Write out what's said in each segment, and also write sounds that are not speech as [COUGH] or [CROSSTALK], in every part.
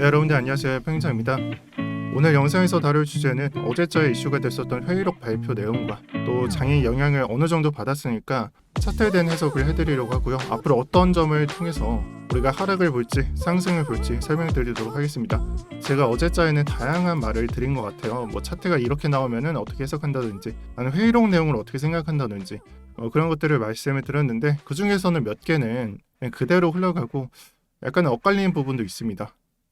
네, 여러분들 안녕하세요. 평장입니다. 오늘 영상에서 다룰 주제는 어제자에 이슈가 됐었던 회의록 발표 내용과 또 장의 영향을 어느 정도 받았으니까 차트에 대한 해석을 해드리려고 하고요. 앞으로 어떤 점을 통해서 우리가 하락을 볼지 상승을 볼지 설명드리도록 하겠습니다. 제가 어제자에는 다양한 말을 드린 것 같아요. 뭐 차트가 이렇게 나오면은 어떻게 해석한다든지, 아니면 회의록 내용을 어떻게 생각한다든지 어, 그런 것들을 말씀을 드렸는데 그 중에서는 몇 개는 그대로 흘러가고 약간 엇갈리는 부분도 있습니다.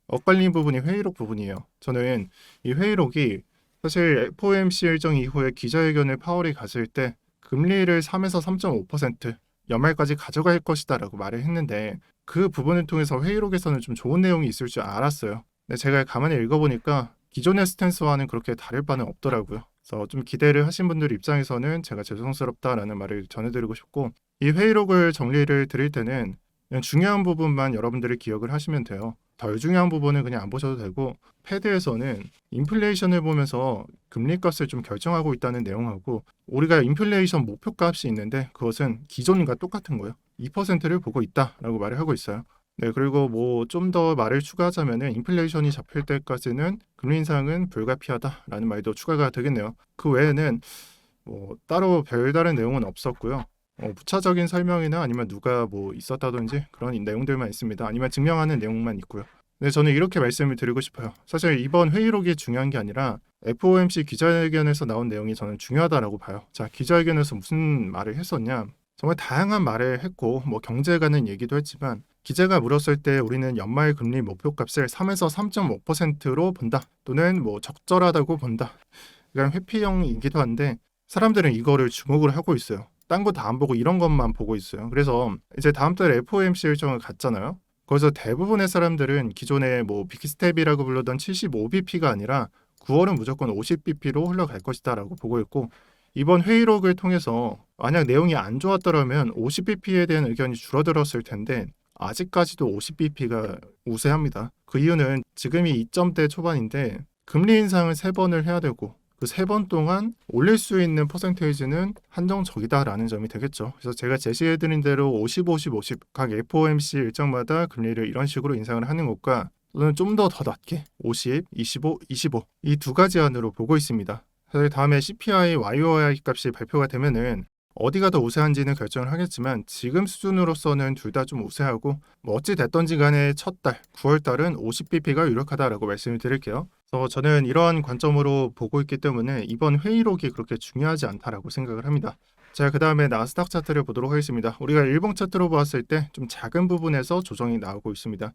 엇갈리는 부분이 회의록 부분이에요. 저는 이 회의록이 사실 FOMC 일정 이후에 기자회견을 파월이 갔을 때 금리를 3에서 3.5% 연말까지 가져갈 것이다라고 말을 했는데 그 부분을 통해서 회의록에서는 좀 좋은 내용이 있을 줄 알았어요. 근데 제가 가만히 읽어보니까 기존의 스탠스와는 그렇게 다를 바는 없더라고요. 그래서 좀 기대를 하신 분들 입장에서는 제가 죄송스럽다라는 말을 전해드리고 싶고 이 회의록을 정리를 드릴 때는 그냥 중요한 부분만 여러분들이 기억을 하시면 돼요. 덜 중요한 부분은 그냥 안 보셔도 되고 패드에서는 인플레이션을 보면서 금리 값을 좀 결정하고 있다는 내용하고 우리가 인플레이션 목표 값이 있는데 그것은 기존과 똑같은 거예요. 2%를 보고 있다라고 말을 하고 있어요. 네, 그리고 뭐 좀 더 말을 추가하자면은 인플레이션이 잡힐 때까지는 금리 인상은 불가피하다라는 말도 추가가 되겠네요. 그 외에는 뭐 따로 별다른 내용은 없었고요. 어, 부차적인 설명이나 아니면 누가 뭐 있었다든지 그런 내용들만 있습니다. 아니면 증명하는 내용만 있고요. 네, 저는 이렇게 말씀을 드리고 싶어요. 사실 이번 회의록이 중요한 게 아니라 FOMC 기자회견에서 나온 내용이 저는 중요하다라고 봐요. 자, 기자회견에서 무슨 말을 했었냐? 정말 다양한 말을 했고 뭐 경제에 관한 얘기도 했지만 기자가 물었을 때 우리는 연말 금리 목표값을 3에서 3.5%로 본다 또는 뭐 적절하다고 본다. 그냥 회피형이기도 한데 사람들은 이거를 주목을 하고 있어요. 딴 거 다 안 보고 이런 것만 보고 있어요. 그래서 이제 다음 달에 FOMC 일정을 갔잖아요. 거기서 대부분의 사람들은 기존에 뭐 빅스텝이라고 불렀던 75bp가 아니라 9월은 무조건 50bp로 흘러갈 것이다라고 보고 있고 이번 회의록을 통해서 만약 내용이 안 좋았더라면 50bp에 대한 의견이 줄어들었을 텐데 아직까지도 50bp가 우세합니다. 그 이유는 지금이 2점대 초반인데 금리 인상을 세 번을 해야 되고 그 세 번 동안 올릴 수 있는 퍼센테이지는 한정적이다라는 점이 되겠죠. 그래서 제가 제시해드린 대로 50, 50, 50 각 FOMC 일정마다 금리를 이런 식으로 인상을 하는 것과 또는 좀 더 더 낮게 50, 25, 25 이 두 가지 안으로 보고 있습니다. 사실 다음에 CPI, YOI 값이 발표가 되면은 어디가 더 우세한지는 결정을 하겠지만 지금 수준으로서는 둘 다 좀 우세하고 뭐 어찌 됐던지 간에 첫 달, 9월 달은 50bp가 유력하다라고 말씀을 드릴게요. 그래서 저는 이러한 관점으로 보고 있기 때문에 이번 회의록이 그렇게 중요하지 않다라고 생각을 합니다. 자, 그 다음에 나스닥 차트를 보도록 하겠습니다. 우리가 일봉 차트로 보았을 때 좀 작은 부분에서 조정이 나오고 있습니다.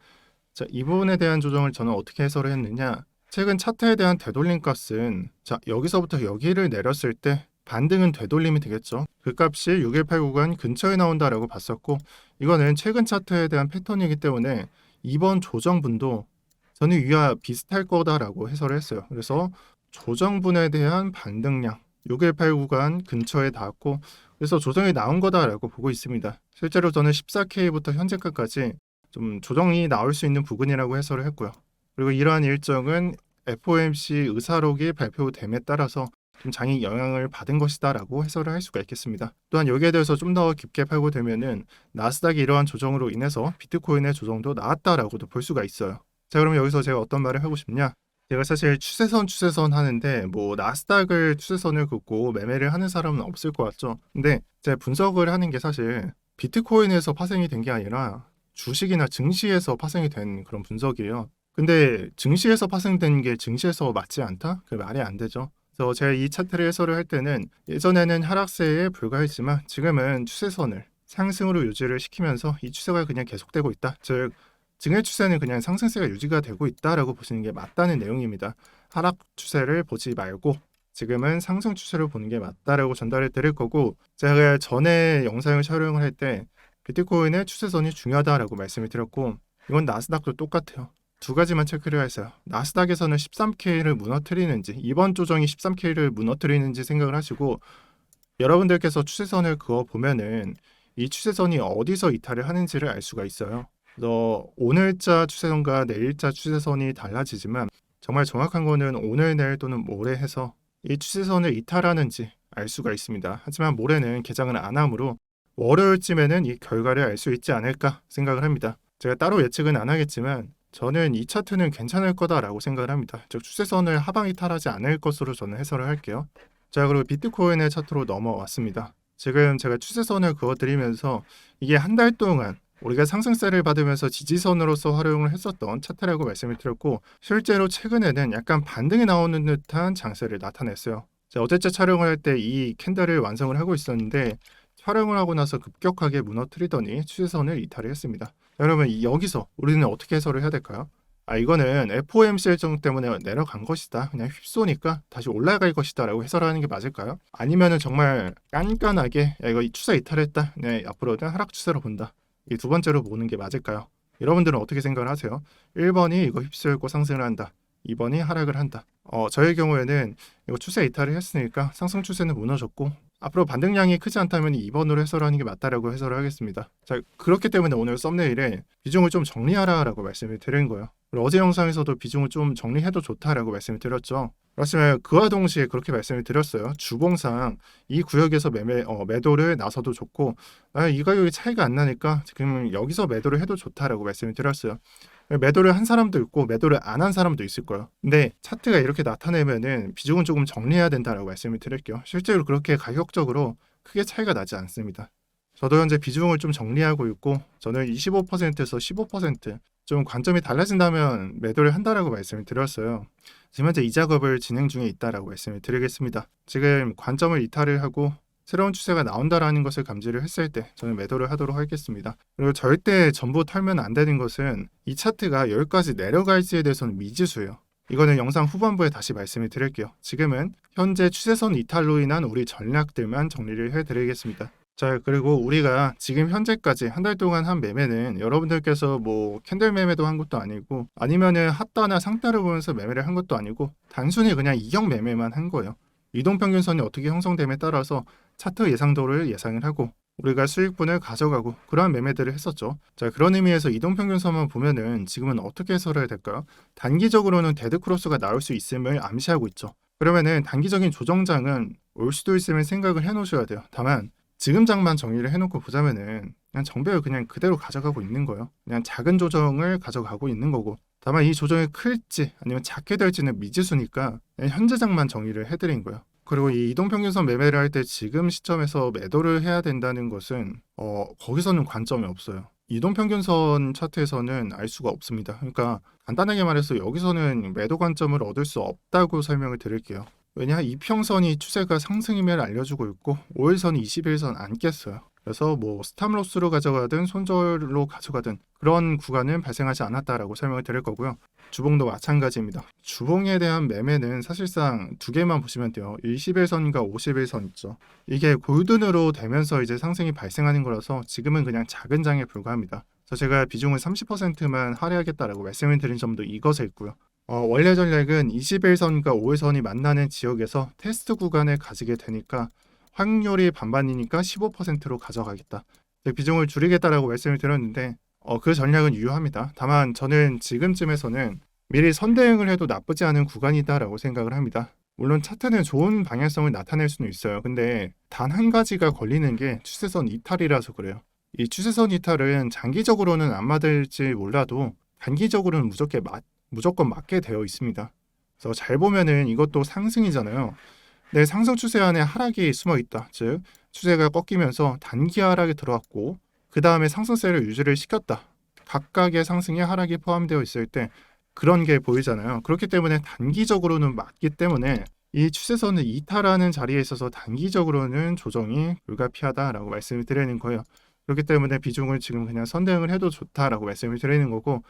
자, 이 부분에 대한 조정을 저는 어떻게 해설을 했느냐? 최근 차트에 대한 되돌림 값은 자, 여기서부터 여기를 내렸을 때 반등은 되돌림이 되겠죠. 그 값이 6189 구간 근처에 나온다라고 봤었고 이거는 최근 차트에 대한 패턴이기 때문에 이번 조정분도 저는 위와 비슷할 거다라고 해설을 했어요. 그래서 조정분에 대한 반등량 6189 구간 근처에 닿았고 그래서 조정이 나온 거다라고 보고 있습니다. 실제로 저는 14K부터 현재가까지 좀 조정이 나올 수 있는 부분이라고 해설을 했고요. 그리고 이러한 일정은 FOMC 의사록이 발표됨에 따라서 좀 장이 영향을 받은 것이다라고 해설을 할 수가 있겠습니다. 또한 여기에 대해서 좀 더 깊게 팔고 되면은 나스닥이 이러한 조정으로 인해서 비트코인의 조정도 나왔다라고도 볼 수가 있어요. 자, 그럼 여기서 제가 어떤 말을 하고 싶냐? 제가 사실 추세선 추세선 하는데 뭐 나스닥을 추세선을 긋고 매매를 하는 사람은 없을 것 같죠. 근데 제가 분석을 하는 게 사실 비트코인에서 파생이 된 게 아니라 주식이나 증시에서 파생이 된 그런 분석이에요. 근데 증시에서 파생된 게 증시에서 맞지 않다? 그 말이 안 되죠. 그래서 제가 이 차트를 해설을 할 때는 예전에는 하락세에 불과했지만 지금은 추세선을 상승으로 유지를 시키면서 이 추세가 그냥 계속되고 있다. 즉 증의 추세는 그냥 상승세가 유지가 되고 있다라고 보시는 게 맞다는 내용입니다. 하락 추세를 보지 말고 지금은 상승 추세를 보는 게 맞다라고 전달해 드릴 거고 제가 전에 영상을 촬영을 할 때 비트코인의 추세선이 중요하다라고 말씀을 드렸고 이건 나스닥도 똑같아요. 두 가지만 체크를 했어요. 나스닥에서는 13K를 무너뜨리는지 이번 조정이 13K를 무너뜨리는지 생각을 하시고 여러분들께서 추세선을 그어 보면은 이 추세선이 어디서 이탈을 하는지를 알 수가 있어요. 그래서 오늘자 추세선과 내일자 추세선이 달라지지만 정말 정확한 거는 오늘 내일 또는 모레 해서 이 추세선을 이탈하는지 알 수가 있습니다. 하지만 모레는 개장을 안 하므로 월요일쯤에는 이 결과를 알 수 있지 않을까 생각을 합니다. 제가 따로 예측은 안 하겠지만 저는 이 차트는 괜찮을 거다라고 생각을 합니다. 즉 추세선을 하방 이탈하지 않을 것으로 저는 해설을 할게요. 자 그리고 비트코인의 차트로 넘어왔습니다. 지금 제가 추세선을 그어드리면서 이게 한 달 동안 우리가 상승세를 받으면서 지지선으로서 활용을 했었던 차트라고 말씀을 드렸고 실제로 최근에는 약간 반등이 나오는 듯한 장세를 나타냈어요. 자, 어제째 촬영을 할 때 이 캔들을 완성을 하고 있었는데 촬영을 하고 나서 급격하게 무너뜨리더니 추세선을 이탈을 했습니다. 자, 여러분 이- 여기서 우리는 어떻게 해설을 해야 될까요? 아 이거는 FOMC 일정 때문에 내려간 것이다. 그냥 휩쏘니까 다시 올라갈 것이다라고 해설하는 게 맞을까요? 아니면은 정말 깐깐하게 야 이거 이 추세 이탈했다. 네 앞으로는 하락 추세로 본다. 이 두 번째로 보는 게 맞을까요? 여러분들은 어떻게 생각을 하세요? 1번이 이거 휩쓸고 상승을 한다. 2번이 하락을 한다. 어, 저의 경우에는 이거 추세 이탈을 했으니까 상승 추세는 무너졌고 앞으로 반등량이 크지 않다면 2번으로 해설하는 게 맞다라고 해설을 하겠습니다. 자, 그렇기 때문에 오늘 썸네일에 비중을 좀 정리하라라고 말씀을 드린 거예요. 어제 영상에서도 비중을 좀 정리해도 좋다라고 말씀을 드렸죠. 그렇지만 그와 동시에 그렇게 말씀을 드렸어요. 주봉상 이 구역에서 매매 어, 매도를 나서도 좋고 아, 이 가격이 차이가 안 나니까 지금 여기서 매도를 해도 좋다라고 말씀을 드렸어요. 매도를 한 사람도 있고 매도를 안 한 사람도 있을 거예요. 근데 차트가 이렇게 나타내면은 비중은 조금 정리해야 된다라고 말씀을 드릴게요. 실제로 그렇게 가격적으로 크게 차이가 나지 않습니다. 저도 현재 비중을 좀 정리하고 있고 저는 25%에서 15%좀 관점이 달라진다면 매도를 한다라고 말씀을 드렸어요. 지금 현재 이 작업을 진행 중에 있다라고 말씀을 드리겠습니다. 지금 관점을 이탈을 하고 새로운 추세가 나온다라는 것을 감지를 했을 때 저는 매도를 하도록 하겠습니다. 그리고 절대 전부 털면 안 되는 것은 이 차트가 여기까지 내려갈지에 대해서는 미지수예요. 이거는 영상 후반부에 다시 말씀을 드릴게요. 지금은 현재 추세선 이탈로 인한 우리 전략들만 정리를 해드리겠습니다. 자 그리고 우리가 지금 현재까지 한 달 동안 한 매매는 여러분들께서 뭐 캔들 매매도 한 것도 아니고 아니면은 핫다나 상따를 보면서 매매를 한 것도 아니고 단순히 그냥 이격 매매만 한 거예요. 이동평균선이 어떻게 형성됨에 따라서 차트 예상도를 예상을 하고 우리가 수익분을 가져가고 그러한 매매들을 했었죠. 자 그런 의미에서 이동평균선만 보면은 지금은 어떻게 해설해야 될까요? 단기적으로는 데드크로스가 나올 수 있음을 암시하고 있죠. 그러면은 단기적인 조정장은 올 수도 있음을 생각을 해놓으셔야 돼요. 다만 지금 장만 정리를 해놓고 보자면은 그냥 정배를 그냥 그대로 가져가고 있는 거예요. 그냥 작은 조정을 가져가고 있는 거고 다만 이 조정이 클지 아니면 작게 될지는 미지수니까 그냥 현재 장만 정리를 해드린 거예요. 그리고 이 이동평균선 매매를 할 때 지금 시점에서 매도를 해야 된다는 것은 어 거기서는 관점이 없어요. 이동평균선 차트에서는 알 수가 없습니다. 그러니까 간단하게 말해서 여기서는 매도 관점을 얻을 수 없다고 설명을 드릴게요. 왜냐 이평선이 추세가 상승임을 알려주고 있고 5일선이 21선 안 깼어요. 그래서 뭐 스탑로스로 가져가든 손절로 가져가든 그런 구간은 발생하지 않았다라고 설명을 드릴 거고요. 주봉도 마찬가지입니다. 주봉에 대한 매매는 사실상 두 개만 보시면 돼요. 21선과 51선 있죠. 이게 골든으로 되면서 이제 상승이 발생하는 거라서 지금은 그냥 작은 장에 불과합니다. 그래서 제가 비중을 30%만 할애하겠다라고 말씀을 드린 점도 이것에 있고요. 어, 원래 전략은 21선과 5일선이 만나는 지역에서 테스트 구간을 가지게 되니까 확률이 반반이니까 15%로 가져가겠다. 즉, 비중을 줄이겠다라고 말씀을 드렸는데 어, 그 전략은 유효합니다. 다만 저는 지금쯤에서는 미리 선대응을 해도 나쁘지 않은 구간이다라고 생각을 합니다. 물론 차트는 좋은 방향성을 나타낼 수는 있어요. 근데 단 한 가지가 걸리는 게 추세선 이탈이라서 그래요. 이 추세선 이탈은 장기적으로는 안 맞을지 몰라도 단기적으로는 무조건, 맞, 무조건 맞게 되어 있습니다. 그래서 잘 보면은 이것도 상승이잖아요. 내 상승 추세 안에 하락이 숨어 있다. 즉 추세가 꺾이면서 단기 하락이 들어왔고 그 다음에 상승세를 유지를 시켰다. 각각의 상승에 하락이 포함되어 있을 때 그런 게 보이잖아요. 그렇기 때문에 단기적으로는 맞기 때문에 이 추세선을 이탈하는 자리에 있어서 단기적으로는 조정이 불가피하다라고 말씀을 드리는 거예요. 그렇기 때문에 비중을 지금 그냥 선대응을 해도 좋다라고 말씀을 드리는 거고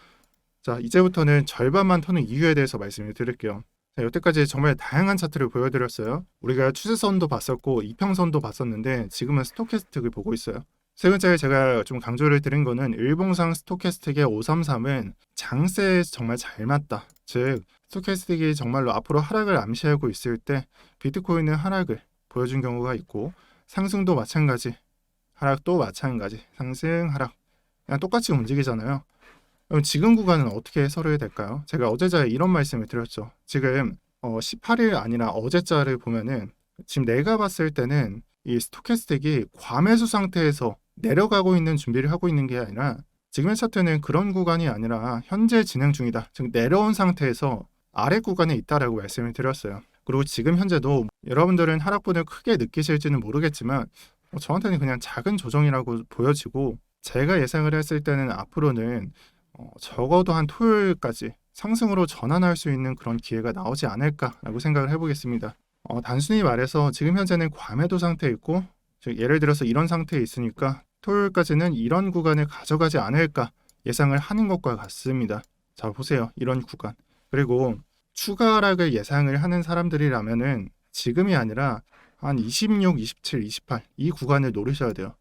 자 이제부터는 절반만 터는 이유에 대해서 말씀을 드릴게요. 자, 여태까지 정말 다양한 차트를 보여드렸어요. 우리가 추세선도 봤었고 이평선도 봤었는데 지금은 스토캐스틱을 보고 있어요. 세 번째 제가 좀 강조를 드린 거는 일봉상 스토캐스틱의 533은 장세에 정말 잘 맞다. 즉 스토캐스틱이 정말로 앞으로 하락을 암시하고 있을 때 비트코인은 하락을 보여준 경우가 있고 상승도 마찬가지 하락도 마찬가지 상승 하락 그냥 똑같이 움직이잖아요. 그럼 지금 구간은 어떻게 해설해야 될까요? 제가 어제자에 이런 말씀을 드렸죠. 지금 어, 18일 아니라 어제자를 보면은 지금 내가 봤을 때는 이 스토캐스틱이 과매수 상태에서 내려가고 있는 준비를 하고 있는 게 아니라 지금의 차트는 그런 구간이 아니라 현재 진행 중이다. 즉 내려온 상태에서 아래 구간에 있다라고 말씀을 드렸어요. 그리고 지금 현재도 여러분들은 하락분을 크게 느끼실지는 모르겠지만 어, 저한테는 그냥 작은 조정이라고 보여지고 제가 예상을 했을 때는 앞으로는 어, 적어도 한 토요일까지 상승으로 전환할 수 있는 그런 기회가 나오지 않을까라고 생각을 해보겠습니다. 어, 단순히 말해서 지금 현재는 과매도 상태에 있고 즉 예를 들어서 이런 상태에 있으니까 토요일까지는 이런 구간을 가져가지 않을까 예상을 하는 것과 같습니다. 자 보세요 이런 구간 그리고 추가 하락을 예상을 하는 사람들이라면은 지금이 아니라 한 26, 27, 28 이 구간을 노리셔야 돼요.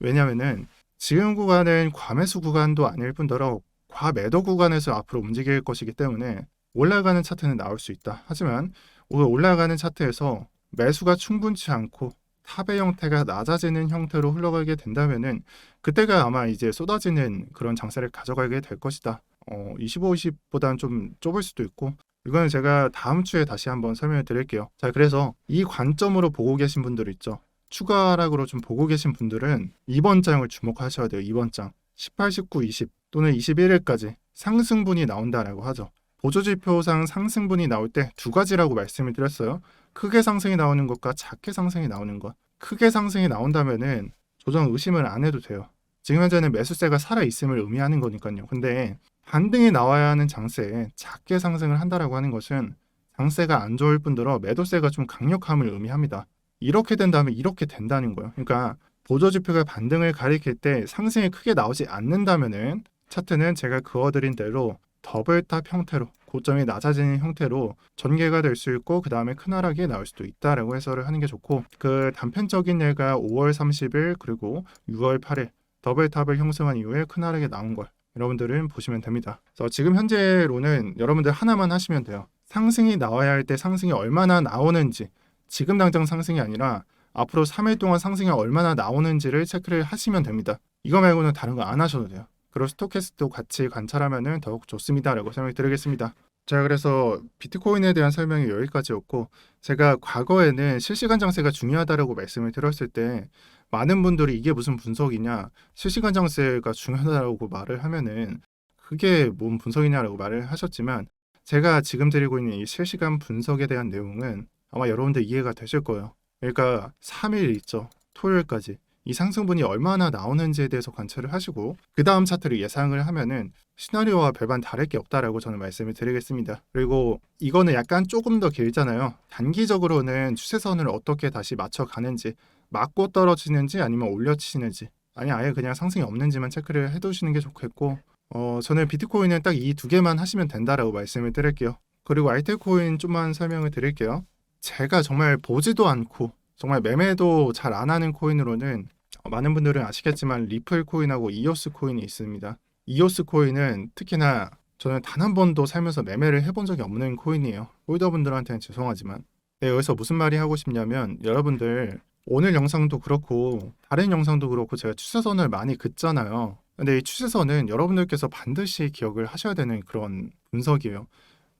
왜냐면은 지금 구간은 과매수 구간도 아닐 뿐더러 과매도 구간에서 앞으로 움직일 것이기 때문에 올라가는 차트는 나올 수 있다. 하지만 오늘 올라가는 차트에서 매수가 충분치 않고 탑의 형태가 낮아지는 형태로 흘러가게 된다면은 그때가 아마 이제 쏟아지는 그런 장세를 가져가게 될 것이다. 어, 25, 20보다는 좀 좁을 수도 있고 이거는 제가 다음 주에 다시 한번 설명을 드릴게요. 자, 그래서 이 관점으로 보고 계신 분들 있죠. 추가 하락으로 좀 보고 계신 분들은 이번 장을 주목하셔야 돼요. 이번 장. 18, 19, 20 또는 21일까지 상승분이 나온다라고 하죠. 보조지표상 상승분이 나올 때 두 가지라고 말씀을 드렸어요. 크게 상승이 나오는 것과 작게 상승이 나오는 것. 크게 상승이 나온다면은 조정 의심을 안 해도 돼요. 지금 현재는 매수세가 살아 있음을 의미하는 거니까요. 근데 반등이 나와야 하는 장세에 작게 상승을 한다라고 하는 것은 장세가 안 좋을 뿐더러 매도세가 좀 강력함을 의미합니다. 이렇게 된다면 이렇게 된다는 거예요. 그러니까 보조지표가 반등을 가리킬 때 상승이 크게 나오지 않는다면은 차트는 제가 그어드린 대로 더블탑 형태로 고점이 낮아지는 형태로 전개가 될 수 있고 그 다음에 큰 하락이 나올 수도 있다라고 해설을 하는 게 좋고 그 단편적인 예가 5월 30일 그리고 6월 8일 더블탑을 형성한 이후에 큰 하락이 나온 걸 여러분들은 보시면 됩니다. 그래서 지금 현재로는 여러분들 하나만 하시면 돼요. 상승이 나와야 할 때 상승이 얼마나 나오는지 지금 당장 상승이 아니라 앞으로 3일 동안 상승이 얼마나 나오는지를 체크를 하시면 됩니다. 이거 말고는 다른 거 안 하셔도 돼요. 그리고 스토캐스트도 같이 관찰하면 더욱 좋습니다라고 설명 드리겠습니다. 자 그래서 비트코인에 대한 설명이 여기까지였고 제가 과거에는 실시간 장세가 중요하다라고 말씀을 드렸을 때 많은 분들이 이게 무슨 분석이냐 실시간 장세가 중요하다고 말을 하면은 그게 뭔 분석이냐라고 말을 하셨지만 제가 지금 드리고 있는 이 실시간 분석에 대한 내용은 아마 여러분들 이해가 되실 거예요. 그러니까 3일 있죠. 토요일까지 이 상승분이 얼마나 나오는지에 대해서 관찰을 하시고 그 다음 차트를 예상을 하면은 시나리오와 별반 다를 게 없다라고 저는 말씀을 드리겠습니다. 그리고 이거는 약간 조금 더 길잖아요. 단기적으로는 추세선을 어떻게 다시 맞춰 가는지 맞고 떨어지는지 아니면 올려치는지 아니 아예 그냥 상승이 없는지만 체크를 해두시는 게 좋겠고 어 저는 비트코인은 딱 이 두 개만 하시면 된다라고 말씀을 드릴게요. 그리고 알트코인 좀만 설명을 드릴게요. 제가 정말 보지도 않고 정말 매매도 잘 안 하는 코인으로는 어, 많은 분들은 아시겠지만 리플 코인하고 이오스 코인이 있습니다. 이오스 코인은 특히나 저는 단 한 번도 살면서 매매를 해본 적이 없는 코인이에요. 홀더분들한테는 죄송하지만. 네, 여기서 무슨 말이 하고 싶냐면 여러분들 오늘 영상도 그렇고 다른 영상도 그렇고 제가 추세선을 많이 긋잖아요. 근데 이 추세선은 여러분들께서 반드시 기억을 하셔야 되는 그런 분석이에요.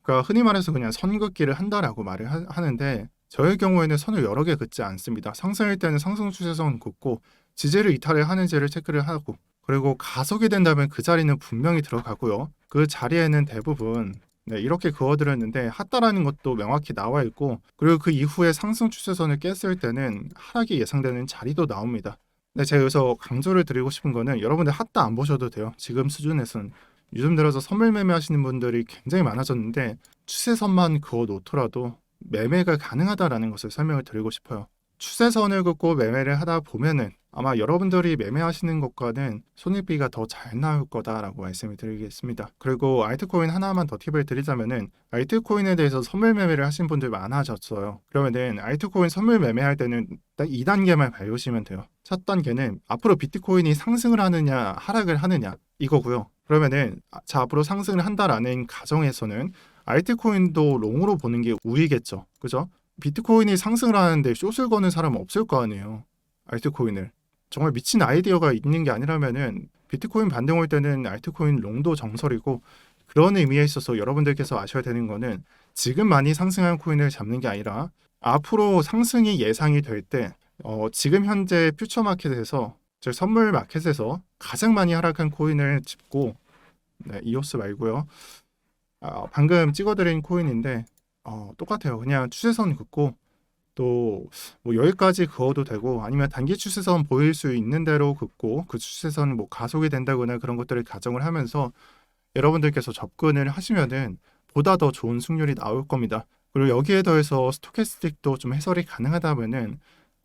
그러니까 흔히 말해서 그냥 선긋기를 한다라고 말을 하, 하는데 저의 경우에는 선을 여러 개 긋지 않습니다. 상승일 때는 상승 추세선 긋고 지지를 이탈을 하는지를 체크를 하고 그리고 가속이 된다면 그 자리는 분명히 들어가고요. 그 자리에는 대부분 네, 이렇게 그어드렸는데 핫다라는 것도 명확히 나와 있고 그리고 그 이후에 상승 추세선을 깼을 때는 하락이 예상되는 자리도 나옵니다. 근데 제가 여기서 강조를 드리고 싶은 거는 여러분들 핫다 안 보셔도 돼요. 지금 수준에서는 요즘 들어서 선물 매매하시는 분들이 굉장히 많아졌는데 추세선만 그어 놓더라도 매매가 가능하다라는 것을 설명을 드리고 싶어요. 추세선을 긋고 매매를 하다 보면은 아마 여러분들이 매매하시는 것과는 손익비가 더 잘 나올 거다라고 말씀을 드리겠습니다. 그리고 알트코인 하나만 더 팁을 드리자면은 알트코인에 대해서 선물 매매를 하신 분들 많아졌어요. 그러면은 알트코인 선물 매매할 때는 딱 2단계만 밟으시면 돼요. 첫 단계는 앞으로 비트코인이 상승을 하느냐 하락을 하느냐 이거고요. 그러면은 아, 자 앞으로 상승을 한다라는 가정에서는 알트 코인도 롱으로 보는 게 우위겠죠. 그죠? 비트코인이 상승을 하는데 숏을 거는 사람은 없을 거 아니에요. 알트코인을. 정말 미친 아이디어가 있는 게 아니라면은 비트코인 반등 올 때는 알트코인 롱도 정설이고 그런 의미에 있어서 여러분들께서 아셔야 되는 거는 지금 많이 상승한 코인을 잡는 게 아니라 앞으로 상승이 예상이 될때 어, 지금 현재 퓨처 마켓에서 즉 선물 마켓에서 가장 많이 하락한 코인을 짚고 네, 이오스 말고요. 아, 방금 찍어드린 코인인데 어, 똑같아요. 그냥 추세선 긋고 또 뭐 여기까지 그어도 되고 아니면 단기 추세선 보일 수 있는 대로 긋고 그 추세선 뭐 가속이 된다거나 그런 것들을 가정을 하면서 여러분들께서 접근을 하시면은 보다 더 좋은 승률이 나올 겁니다. 그리고 여기에 더해서 스토캐스틱도 좀 해설이 가능하다면은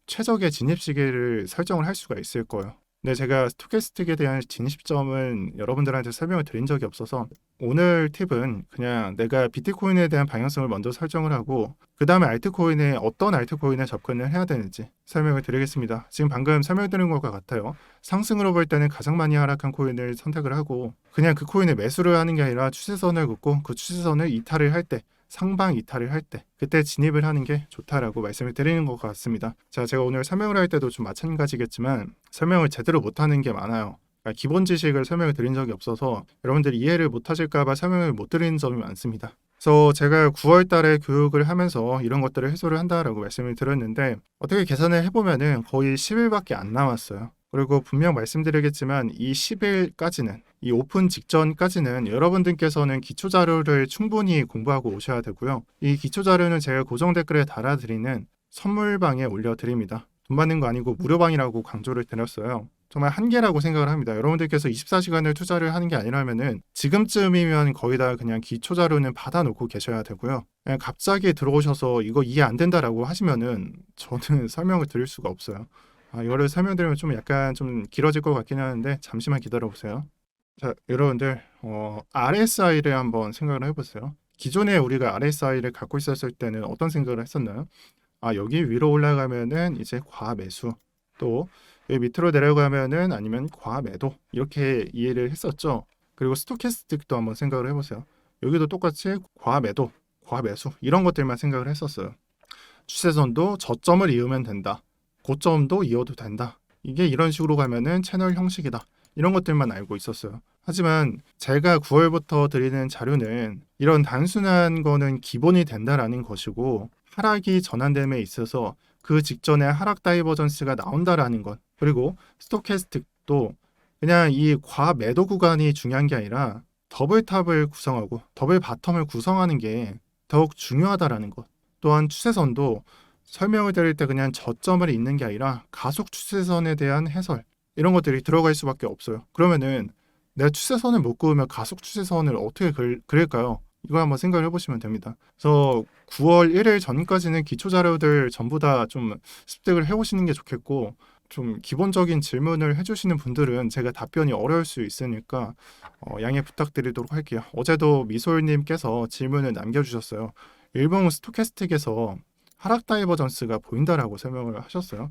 최적의 진입 시기를 설정을 할 수가 있을 거예요. 근데 제가 스토캐스틱에 대한 진입 시점은 여러분들한테 설명을 드린 적이 없어서 오늘 팁은 그냥 내가 비트코인에 대한 방향성을 먼저 설정을 하고 그 다음에 알트코인에 어떤 알트코인에 접근을 해야 되는지 설명을 드리겠습니다. 지금 방금 설명드린 것과 같아요. 상승으로 볼 때는 가장 많이 하락한 코인을 선택을 하고 그냥 그 코인에 매수를 하는 게 아니라 추세선을 긋고 그 추세선을 이탈을 할 때 상방 이탈을 할 때 그때 진입을 하는 게 좋다라고 말씀을 드리는 것 같습니다. 자, 제가 오늘 설명을 할 때도 좀 마찬가지겠지만 설명을 제대로 못하는 게 많아요. 그러니까 기본 지식을 설명을 드린 적이 없어서 여러분들이 이해를 못하실까봐 설명을 못 드리는 점이 많습니다. 그래서 제가 9월 달에 교육을 하면서 이런 것들을 해소를 한다라고 말씀을 드렸는데 어떻게 계산을 해보면은 거의 10일밖에 안 남았어요. 그리고 분명 말씀드리겠지만 이 10일까지는 이 오픈 직전까지는 여러분들께서는 기초 자료를 충분히 공부하고 오셔야 되고요. 이 기초 자료는 제가 고정 댓글에 달아드리는 선물방에 올려드립니다. 돈 받는 거 아니고 무료방이라고 강조를 드렸어요. 정말 한계라고 생각을 합니다. 여러분들께서 24시간을 투자를 하는 게 아니라면은 지금쯤이면 거의 다 그냥 기초 자료는 받아놓고 계셔야 되고요. 그냥 갑자기 들어오셔서 이거 이해 안 된다라고 하시면은 저는 [LAUGHS] 설명을 드릴 수가 없어요. 아, 이거를 설명드리면 좀 약간 좀 길어질 것 같긴 하는데 잠시만 기다려 보세요. 자, 여러분들 어, RSI를 한번 생각을 해보세요. 기존에 우리가 RSI를 갖고 있었을 때는 어떤 생각을 했었나요? 아, 여기 위로 올라가면은 이제 과매수 또 밑으로 내려가면은 아니면 과매도 이렇게 이해를 했었죠. 그리고 스토캐스틱도 한번 생각을 해보세요. 여기도 똑같이 과매도, 과매수 이런 것들만 생각을 했었어요. 추세선도 저점을 이으면 된다. 고점도 이어도 된다. 이게 이런 식으로 가면은 채널 형식이다. 이런 것들만 알고 있었어요. 하지만 제가 9월부터 드리는 자료는 이런 단순한 거는 기본이 된다라는 것이고 하락이 전환됨에 있어서 그 직전에 하락 다이버전스가 나온다라는 것 그리고 스토캐스틱도 그냥 이 과매도 구간이 중요한 게 아니라 더블 탑을 구성하고 더블 바텀을 구성하는 게 더욱 중요하다라는 것 또한 추세선도 설명을 드릴 때 그냥 저점을 잇는 게 아니라 가속 추세선에 대한 해설 이런 것들이 들어갈 수밖에 없어요. 그러면은 내가 추세선을 못 그으면 가속 추세선을 어떻게 그, 그릴까요? 이거 한번 생각을 해보시면 됩니다. 그래서 9월 1일 전까지는 기초 자료들 전부 다 좀 습득을 해오시는 게 좋겠고 좀 기본적인 질문을 해주시는 분들은 제가 답변이 어려울 수 있으니까 어, 양해 부탁드리도록 할게요. 어제도 미솔님께서 질문을 남겨주셨어요. 일본 스토캐스틱에서 하락 다이버전스가 보인다라고 설명을 하셨어요.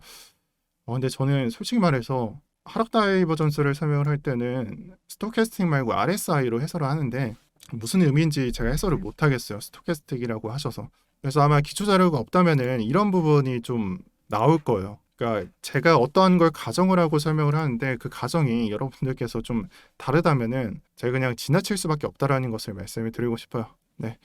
어, 근데 저는 솔직히 말해서 하락 다이버전스를 설명을 할 때는 스토캐스틱 말고 RSI로 해설을 하는데 무슨 의미인지 제가 해설을 못 하겠어요. 스토캐스틱이라고 하셔서. 그래서 아마 기초 자료가 없다면은 이런 부분이 좀 나올 거예요. 그러니까 제가 어떠한 걸 가정을 하고 설명을 하는데 그 가정이 여러분들께서 좀 다르다면은 제가 그냥 지나칠 수밖에 없다라는 것을 말씀을 드리고 싶어요. 네.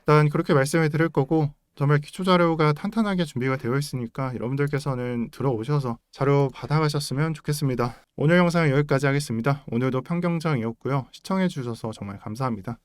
일단 그렇게 말씀을 드릴 거고 정말 기초 자료가 탄탄하게 준비가 되어 있으니까 여러분들께서는 들어오셔서 자료 받아가셨으면 좋겠습니다. 오늘 영상은 여기까지 하겠습니다. 오늘도 평경장이었고요. 시청해 주셔서 정말 감사합니다.